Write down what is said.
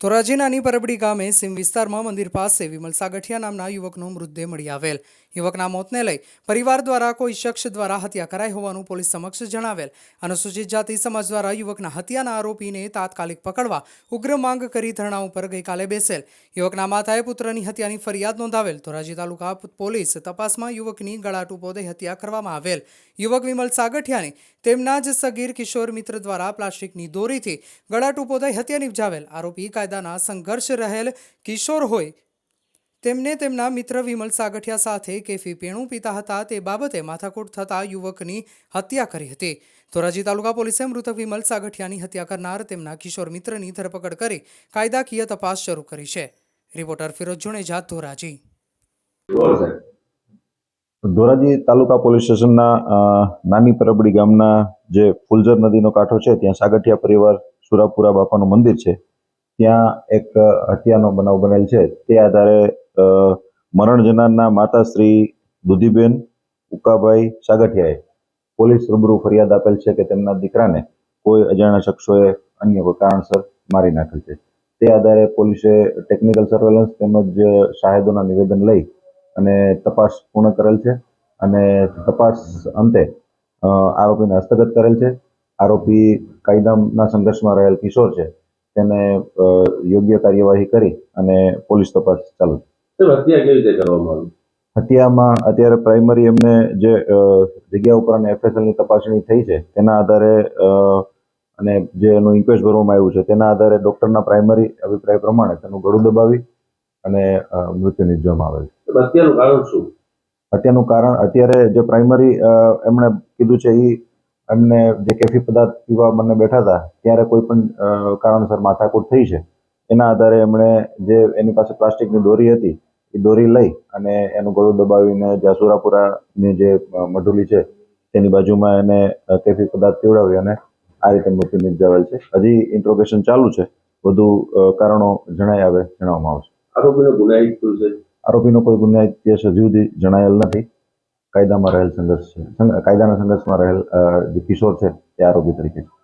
ધોરાજી નાની પરબડી ગામે સીમ વિસ્તારમાં મંદિર પાસે વિમલ સાગઠિયા નામના યુવકનો મૃતદેહ મળી આવેલ. યુવકના મોતને લઈ પરિવાર દ્વારા કોઈ શખ્સ દ્વારા હત્યા કરાઈ હોવાનું પોલીસ સમક્ષ જણાવેલ. અનુસૂચિત જાતિ સમાજ દ્વારા યુવકના હત્યાના આરોપીને તાત્કાલિક પકડવા ઉગ્ર માંગ કરી ધરણા ઉપર ગઈકાલે બેસેલ. યુવકના માતાએ પુત્રની હત્યાની ફરિયાદ નોંધાવેલ. ધોરાજી તાલુકા પોલીસ તપાસમાં યુવકની ગળા ટૂંપોદે હત્યા કરવામાં આવેલ. યુવક વિમલ સાગઠિયાની તેમના જ સગીર કિશોર મિત્ર દ્વારા પ્લાસ્ટિકની દોરીથી ગળા ટૂંપોદય હત્યા નિપજાવેલ. આરોપી કાયદાના સંઘર્ષ રહેલ કિશોર હોય, તેમને તેમના મિત્ર વિમલ સાગઠિયા સાથે કેફી પીણું પીતા હતા તે બાબતે માથાકૂટ થતા યુવકની હત્યા કરી હતી. ધોરાજી તાલુકા પોલીસે મૃતક વિમલ સાગઠિયાની હત્યા કરનાર તેમના કિશોર મિત્રની ધરપકડ કરી કાયદાકીય તપાસ શરૂ કરી છે. રિપોર્ટર ફિરોજ જુણેજા ધોરાજી. ધોરાજી તાલુકા પોલીસ સ્ટેશનના નાની પરબડી ગામના જે ફુલઝર નદીનો કાંઠો છે, ત્યાં સાગઠિયા પરિવાર સુરાપુરા બાપાનું મંદિર છે. ત્યાં એક હત્યાનો બનાવ બનેલ છે. તે આધારે મરણ જનારના માતાશ્રી દુધીબેન, ઉકાભાઈ સાગઠિયાએ પોલીસ રૂબરૂ ફરિયાદ આપેલ છે કે તેમના દીકરાને કોઈ અજાણ્યા શખ્સોએ અન્ય કોઈ કારણસર મારી નાખેલ છે. તે આધારે પોલીસે ટેકનિકલ સર્વેલન્સ તેમજ શાહેદોના નિવેદન લઈ અને તપાસ પૂર્ણ કરેલ છે અને તપાસ અંતે આરોપીને હસ્તગત કરેલ છે. આરોપી કાયદાના સંઘર્ષમાં રહેલ કિશોર છે. તેને યોગ્ય કાર્યવાહી કરી અને પોલીસ તપાસ ચાલુ છે હત્યા કેવી રીતે કરવામાં આવી? હત્યામાં અત્યારે પ્રાઇમરી એમને જે જગ્યા ઉપર અને એફએસએલની તપાસણી થઈ છે તેના આધારે અને જે એનું ઇન્ક્વેસ્ટ ભરવામાં આવ્યું છે તેના આધારે ડોક્ટરના પ્રાઇમરી અભિપ્રાય પ્રમાણે તેનું ગળું દબાવી અને મૃત્યુ નિપજવામાં આવેલ છે. અત્યારનું કારણ શું? હત્યાનું કારણ અત્યારે જે પ્રાઇમરી એમણે કીધું છે એ એમને જે કેફી પદાર્થ પીવા બંને બેઠા હતા ત્યારે કોઈ પણ કારણસર માથાકૂટ થઈ છે. એના આધારે એમણે જે એની પાસે પ્લાસ્ટિકની દોરી હતી એ દોરી લઈ અને એનું ગળું દબાવીને જાસુરાપુરાની સુરાપુરાની જે મઢુલી છે તેની બાજુમાં એને કેફી પદાર્થ પીવડાવી અને આ રીતે મૃત્યુ નિપજાવેલ છે. હજી ઇન્ટ્રોગેશન ચાલુ છે. વધુ કારણો જણાય આવે જણાવવામાં આવશે. આરોપીનો ગુનાહિત શું છે? આરોપીનો કોઈ ગુનાહિત કેસ હજુ સુધી જણાયેલ નથી. કાયદામાં રહેલ સંઘર્ષ છે. કાયદાના સંઘર્ષમાં રહેલ જે કિશોર છે તે આરોપી તરીકે છે.